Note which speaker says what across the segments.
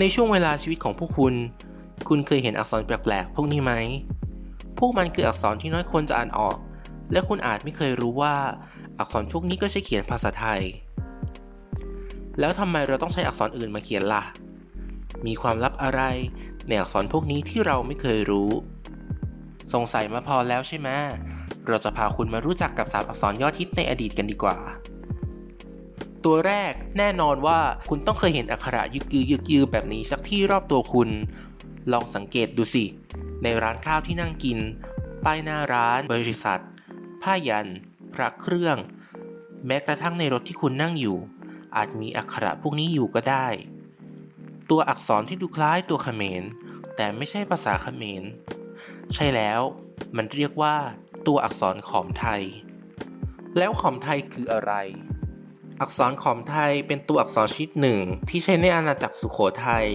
Speaker 1: ในช่วงเวลาชีวิตของพวกคุณ คุณเคยเห็นอักษรแปลกๆพวกนี้ไหม พวกมันคืออักษรที่น้อยคนจะอ่านออก และคุณอาจไม่เคยรู้ว่า อักษรพวกนี้ก็ใช้เขียนภาษาไทย แล้วทำไมเราต้องใช้อักษรอื่นมาเขียนล่ะ มีความลับอะไรในอักษรพวกนี้ที่เราไม่เคยรู้ สงสัยมาพอแล้วใช่ไหมเราจะพาคุณมารู้จักกับสามอักษรยอดฮิตในอดีตกันดีกว่า ตัวแรกแน่นอนว่าคุณต้องเคยเห็นอักขระยึกยือยึกยือแบบนี้สักที่รอบตัวคุณ ลองสังเกตดูสิ ในร้านข้าวที่นั่งกิน ป้ายหน้าร้าน บริษัท ผ้ายัน พระเครื่อง แม้กระทั่งในรถที่คุณนั่งอยู่ อาจมีอักขระพวกนี้อยู่ก็ได้ ตัวอักษรที่ดูคล้ายตัวเขมร แต่ไม่ใช่ภาษาเขมร ใช่แล้วมันเรียกว่า ตัวอักษรขอมไทย แล้วขอมไทยคืออะไร อักษรขอมไทยเป็นตัวอักษรชนิดหนึ่ง ที่ใช้ในอาณาจักรสุโขทัย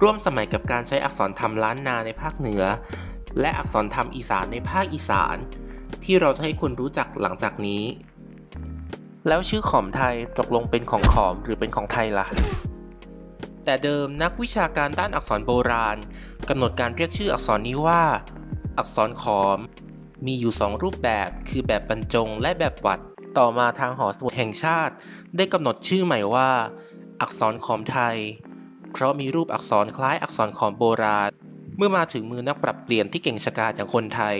Speaker 1: ร่วมสมัยกับการใช้อักษรธรรมล้านนาในภาคเหนือ และอักษรธรรมอีสานในภาคอีสาน ที่เราจะให้คุณรู้จักหลังจากนี้ แล้วชื่อขอมไทยตกลงเป็นของขอมหรือเป็นของไทยล่ะ แต่เดิมนักวิชาการด้านอักษรโบราณกำหนดการเรียกชื่ออักษรนี้ว่า อักษรขอม มีอยู่2รูปแบบคือแบบบรรจงและแบบวัด ต่อมาทางหอสมุดแห่งชาติ ได้กำหนดชื่อใหม่ว่า อักษรขอมไทย เพราะมีรูปอักษรคล้ายอักษรขอมโบราณ เมื่อมาถึงมือนักปรับเปลี่ยนที่เก่งชะกาจอย่างคนไทย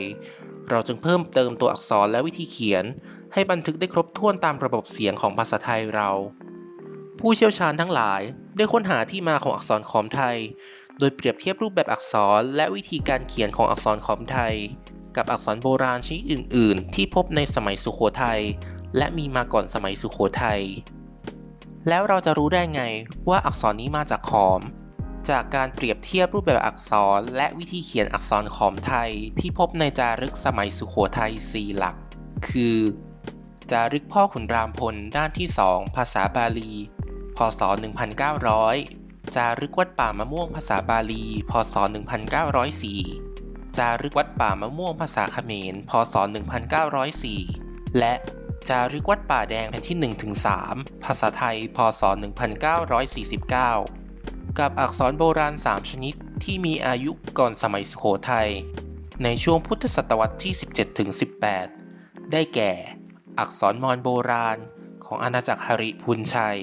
Speaker 1: เราจึงเพิ่มเติมตัวอักษรและวิธีเขียน ให้บันทึกได้ครบถ้วนตามระบบเสียงของภาษาไทยเรา ผู้เชี่ยวชาญทั้งหลาย ได้ค้นหาที่มาของอักษรขอมไทย โดยเปรียบเทียบรูปแบบอักษรและวิธีการเขียนของอักษรขอมไทยกับอักษรโบราณชนิดอื่น ๆ ที่พบในสมัยสุโขทัย และมีมาก่อนสมัยสุโขทัย แล้วเราจะรู้ได้ไงว่าอักษรนี้มาจากขอม จากการเปรียบเทียบรูปแบบอักษรและวิธีเขียนอักษรขอมไทยที่พบในจารึกสมัยสุโขทัย4หลัก คือ จารึกพ่อขุนรามพลด้านที่ 2 ภาษาบาลี พศ 1900 จารึกวัดป่ามะม่วงภาษาบาลี พศ 1904จารึกวัดป่ามะม่วงภาษาเขมร พศ 1904 และ จารึกวัดป่าแดงแผ่นที่ 1-3 ภาษาไทย พศ 1949 กับอักษรโบราณ 3 ชนิดที่มีอายุก่อนสมัยสุโขทัย ในช่วงพุทธศตวรรษที่ 17-18 ได้แก่ อักษรมอญโบราณของอาณาจักรหริพุนชัย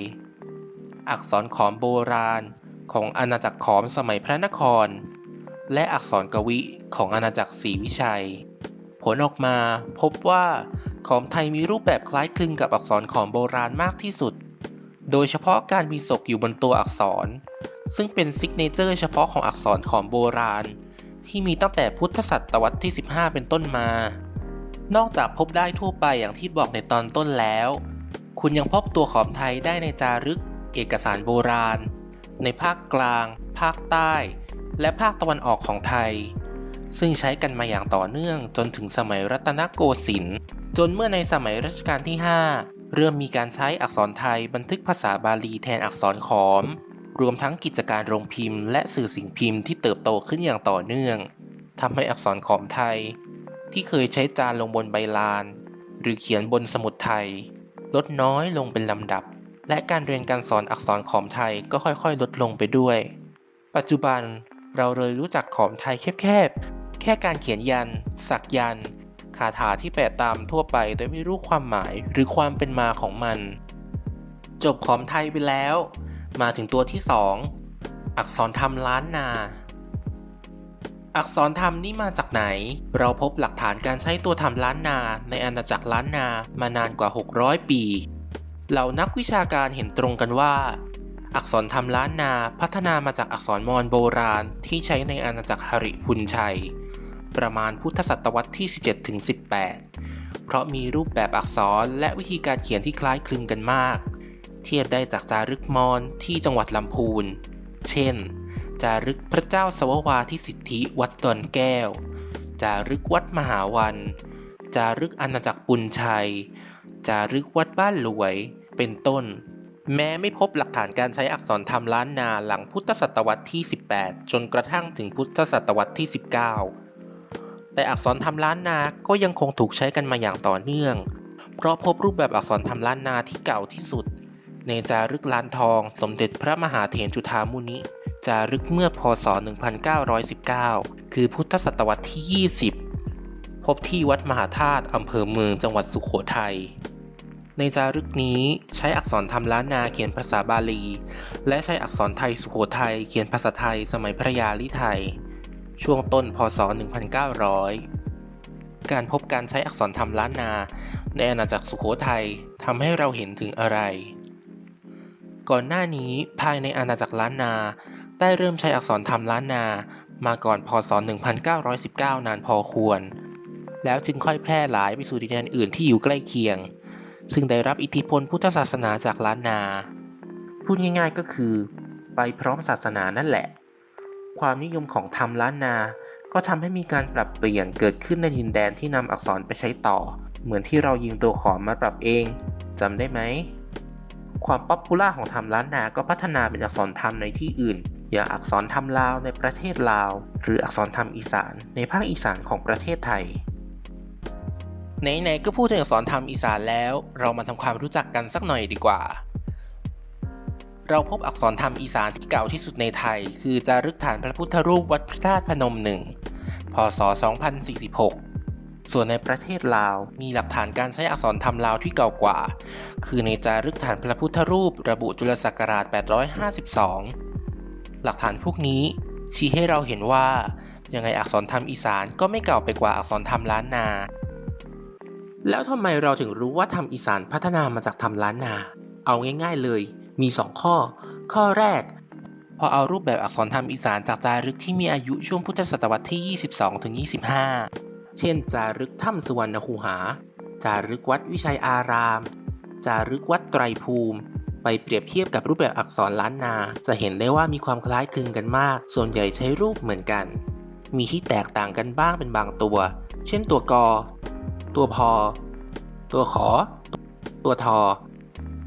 Speaker 1: อักษรขอมโบราณของอาณาจักรขอมสมัยพระนคร และอักษรกวิของอาณาจักรศรีวิชัย ผลออกมาพบว่าขอมไทยมีรูปแบบคล้ายคลึงกับอักษรขอมโบราณมากที่สุด โดยเฉพาะการมีศกอยู่บนตัวอักษร ซึ่งเป็นซิกเนเจอร์เฉพาะของอักษรขอมโบราณ ที่มีตั้งแต่พุทธศตวรรษที่ 15 เป็นต้นมา นอกจากพบได้ทั่วไปอย่างที่บอกในตอนต้นแล้ว คุณยังพบตัวขอมไทยได้ในจารึก เอกสารโบราณ ในภาคกลาง ภาคใต้ และภาคตะวันออกของไทย ซึ่งใช้กันมาอย่างต่อเนื่องจนถึงสมัยรัตนโกสินทร์จนเมื่อในสมัยรัชกาลที่ 5 เริ่มมีการใช้อักษรไทยบันทึกภาษาบาลีแทนอักษรขอม รวมทั้งกิจการโรงพิมพ์ และสื่อสิ่งพิมพ์ที่เติบโตขึ้นอย่างต่อเนื่องทำให้อักษรขอมไทย ที่เคยใช้จานลงบนใบลาน หรือเขียนบนสมุดไทย ลดน้อยลงเป็นลำดับ และการเรียนการสอนอักษรขอมไทยก็ค่อยๆ ลดลงไปด้วย ปัจจุบันเราเลยรู้จักขอมไทยแคบๆ แค่การเขียนยัน สักยัน คาถาที่แปะตามทั่วไปโดยไม่รู้ความหมายหรือความเป็นมาของมัน จบขอมไทยไปแล้ว มาถึงตัวที่2อักษรธรรมล้านนา อักษรธรรมนี่มาจากไหน เราพบหลักฐานการใช้ตัวธรรมล้านนา ในอาณาจักรล้านนามานานกว่า 600 ปี เหล่านักวิชาการเห็นตรงกันว่า อักษรธรรมล้านนาพัฒนามาจากอักษรมอญโบราณที่ใช้ในอาณาจักรหริพุนชัย ประมาณพุทธศตวรรษที่ 17ถึง18 เพราะมีรูปแบบอักษรและวิธีการเขียนที่คล้ายคลึงกันมาก เทียบได้จากจารึกมอญที่จังหวัดลำพูน เช่น จารึกพระเจ้าสววาทิสิทธิวัดดอนแก้ว จารึกวัดมหาวัน จารึกอาณาจักรปุนชัย จารึกวัดบ้านหลวย เป็นต้นแม้ไม่พบหลักฐานการใช้อักษรธรรมล้านนาหลังพุทธศตวรรษที่ 18 จนกระทั่งถึงพุทธศตวรรษที่ 19 แต่อักษรธรรมล้านนา ก็ยังคงถูกใช้กันมาอย่างต่อเนื่อง เพราะพบรูปแบบอักษรธรรมล้านนาที่เก่าที่สุด ในจารึกล้านทอง สมเด็จพระมหาเถรจุฑามุนิ จารึกเมื่อพศ 1919 คือพุทธศตวรรษที่ 20 พบที่วัดมหาธาตุอำเภอเมืองจังหวัดสุขโขทัยในจารึกนี้ใช้อักษรธรรมล้านนาเขียนภาษาบาลี และใช้อักษรไทยสุโขทัยเขียนภาษาไทยสมัยพระยาลิไทย ช่วงต้นพศ 1900 การพบการใช้อักษรธรรมล้านนา ในอาณาจักรสุโขทัยทำให้เราเห็นถึงอะไร ก่อนหน้านี้ภายในอาณาจักรล้านนาได้เริ่มใช้อักษรธรรมล้านนามาก่อนพศ 1919 นานพอควร แล้วจึงค่อยแพร่หลายไปสู่ดินแดนอื่นที่อยู่ใกล้เคียง ซึ่งได้รับอิทธิพลพุทธศาสนาจากล้านนา พูดง่ายๆก็คือ ไปพร้อมศาสนานั่นแหละ ความนิยมของธรรมล้านนา ก็ทำให้มีการปรับเปลี่ยนเกิดขึ้นในดินแดนที่นำอักษรไปใช้ต่อ เหมือนที่เรายิงตัวขอมาปรับเองจำได้ไหม ความป๊อปปูล่าของธรรมล้านนา ก็พัฒนาเป็นอักษรธรรมในที่อื่น อย่างอักษรธรรมลาวในประเทศลาว หรืออักษรธรรมอีสานในภาคอีสานของประเทศไทยไหนๆก็พูดถึงอักษรธรรมอีสานแล้ว เรามาทำความรู้จักกันสักหน่อยดีกว่า เราพบอักษรธรรมอีสานที่เก่าที่สุดในไทย คือจารึกฐานพระพุทธรูปวัดพระธาตุพนมหนึ่งพศ 2046 ส่วนในประเทศลาวมีหลักฐานการใช้อักษรธรรมลาวที่เก่ากว่า คือในจารึกฐานพระพุทธรูประบุจุลศักราช 852 หลักฐานพวกนี้ ชี้ให้เราเห็นว่า ยังไงอักษรธรรมอีสานก็ไม่เก่าไปกว่าอักษรธรรมล้านนา แล้วทำไมเราถึงรู้ว่าธรรมอีสานพัฒนามาจากธรรมล้านนา เอาง่ายๆเลย มี 2 ข้อ ข้อแรก พอเอารูปแบบอักษรธรรมอีสานจากจารึกที่มีอายุช่วงพุทธศตวรรษที่ 22-25 เช่น จารึกถ้ำสุวรรณคูหา จารึกวัดวิชัยอาราม จารึกวัดไตรภูมิไปเปรียบเทียบกับรูปแบบอักษรล้านนา จะเห็นได้ว่ามีความคล้ายคลึงกันมาก ส่วนใหญ่ใช้รูปเหมือนกัน มีที่แตกต่างกันบ้างเป็นบางตัว เช่นตัวกอ ตัวพอ ตัวขอ ตัวทอ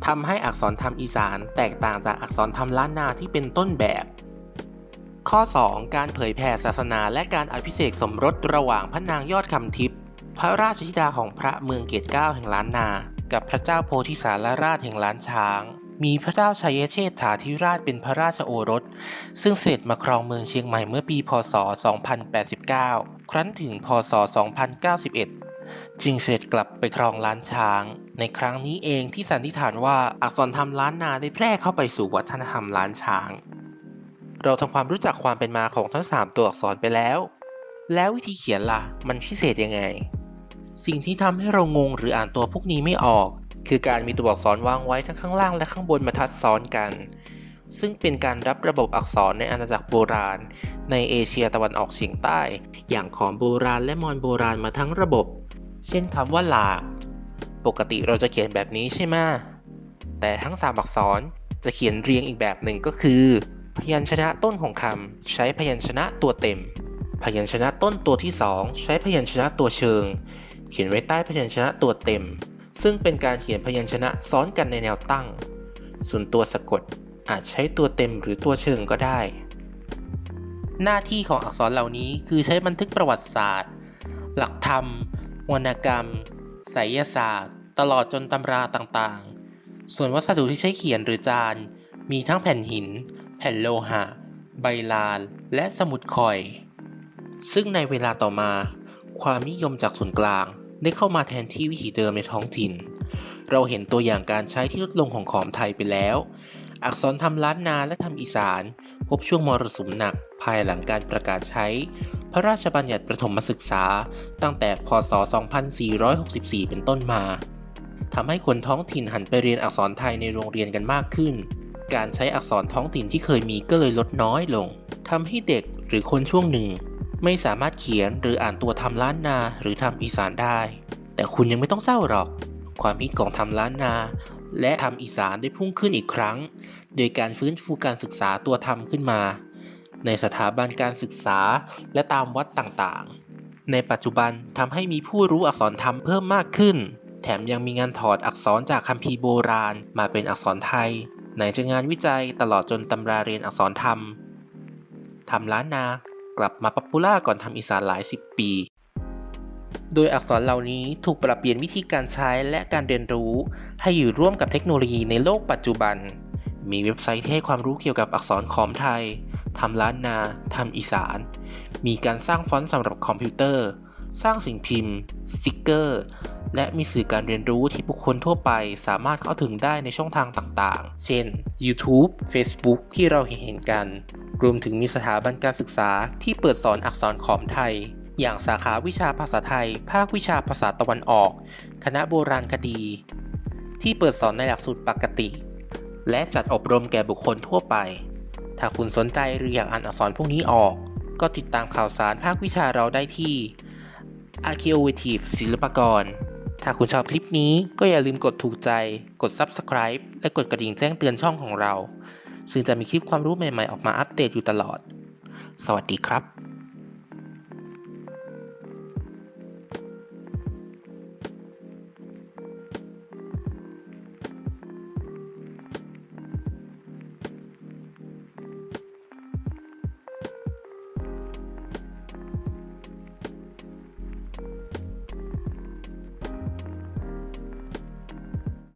Speaker 1: ทำให้อักษรธรรมอีสานแตกต่างจากอักษรธรรมล้านนาที่เป็นต้นแบบ ข้อ 2 การเผยแผ่ศาสนาและการอภิเษกสมรสระหว่างพระนางยอดคำทิพย์พระราชธิดาของพระเมืองเกตเก้าแห่งล้านนา กับพระเจ้าโพธิสารราชแห่งล้านช้าง มีพระเจ้าชัยเชษฐาธิราชเป็นพระราชโอรส ซึ่งเสด็จมาครองเมืองเชียงใหม่เมื่อปี พศ 2089 ครั้นถึง พศ 2091 จึงเสด็จกลับไปครองล้านช้าง ในครั้งนี้เองที่สันนิษฐานว่าอักษรธรรมล้านนาได้แพร่เข้าไปสู่วัฒนธรรมล้านช้าง เราทำความรู้จักความเป็นมาของทั้ง 3 ตัวอักษรไปแล้ว แล้ววิธีเขียนล่ะ มันพิเศษยังไง สิ่งที่ทำให้เรางงหรืออ่านตัวพวกนี้ไม่ออก คือการมีตัวอักษรวางไว้ทั้งข้างล่างและข้างบนมาทัดซ้อนกัน ซึ่งเป็นการรับระบบอักษรในอาณาจักรโบราณ ในเอเชียตะวันออกเฉียงใต้ อย่างขอมโบราณและมอญโบราณมาทั้งระบบ เช่นคำว่าหลาก ปกติเราจะเขียนแบบนี้ใช่ไหมแต่ทั้งสามอักษรจะเขียนเรียงอีกแบบหนึ่งก็คือ พยัญชนะต้นของคำใช้พยัญชนะตัวเต็ม พยัญชนะต้นตัวที่ 2 ใช้พยัญชนะตัวเชิง เขียนไว้ใต้พยัญชนะตัวเต็ม ซึ่งเป็นการเขียนพยัญชนะซ้อนกันในแนวตั้ง ส่วนตัวสะกด อาจใช้ตัวเต็มหรือตัวเชิงก็ได้ หน้าที่ของอักษรเหล่านี้คือใช้บันทึกประวัติศาสตร์ หลักธรรม วรรณกรรมไสยศาสตร์ ตลอดจนตำราต่างๆ ส่วนวัสดุที่ใช้เขียนหรือจาน มีทั้งแผ่นหิน แผ่นโลหะ ใบลาน และสมุดคอย ซึ่งในเวลาต่อมา ความนิยมจากส่วนกลางได้เข้ามาแทนที่วิถีเดิมในท้องถิ่น เราเห็นตัวอย่างการใช้ที่ลดลงของขอมไทยไปแล้ว อักษรทำล้านนาและทำอีสาน พบช่วงมรสุมหนักภายหลังการประกาศใช้ พระราชบัญญัติประถมศึกษา ตั้งแต่พศ 2464 เป็นต้นมาทำให้คนท้องถิ่นหันไปเรียนอักษรไทยในโรงเรียนกันมากขึ้น การใช้อักษรท้องถิ่นที่เคยมีก็เลยลดน้อยลงทำให้เด็กหรือคนช่วงหนึ่ง ไม่สามารถเขียนหรืออ่านตัวทำล้านนาหรือทำอีสานได้ แต่คุณยังไม่ต้องเศร้าหรอก ความฮิตของทำล้านนา และทำอีสานได้พุ่งขึ้นอีกครั้ง โดยการฟื้นฟูการศึกษาตัวทำขึ้นมา ในสถาบันการศึกษาและตามวัดต่างๆ ในปัจจุบันทำให้มีผู้รู้อักษรธรรมเพิ่มมากขึ้น แถมยังมีงานถอดอักษรจากคัมภีร์โบราณมาเป็นอักษรไทย ไหนจะงานวิจัยตลอดจนตำราเรียนอักษรธรรมทำล้านนากลับมาป๊อปปูล่าก่อนทำอีสานหลายสิบปี โดยอักษรเหล่านี้ถูกปรับเปลี่ยนวิธีการใช้และการเรียนรู้ ให้อยู่ร่วมกับเทคโนโลยีในโลกปัจจุบัน มีเว็บไซต์ที่ให้ความรู้เกี่ยวกับอักษรขอมไทยทำล้านนาทำอีสาน มีการสร้างฟอนต์สำหรับคอมพิวเตอร์ สร้างสิ่งพิมพ์ สติกเกอร์ และมีสื่อการเรียนรู้ที่บุคคลทั่วไปสามารถเข้าถึงได้ในช่องทางต่างๆ เช่น YouTube Facebook ที่เราเห็นกัน รวมถึงมีสถาบันการศึกษาที่เปิดสอนอักษรขอมไทย อย่างสาขาวิชาภาษาไทย ภาควิชาภาษาตะวันออก คณะโบราณคดี ที่เปิดสอนในหลักสูตรปกติ และจัดอบรมแก่บุคคลทั่วไป ถ้าคุณสนใจหรืออยากอ่านอักษรพวกนี้ออก ก็ติดตามข่าวสารภาควิชาเราได้ที่ Archeovative ศิลปากร ถ้าคุณชอบคลิปนี้ก็อย่าลืมกดถูกใจ กด Subscribe และกดกระดิ่งแจ้งเตือนช่องของเรา ซึ่งจะมีคลิปความรู้ใหม่ๆออกมาอัปเดตอยู่ตลอด สวัสดีครับ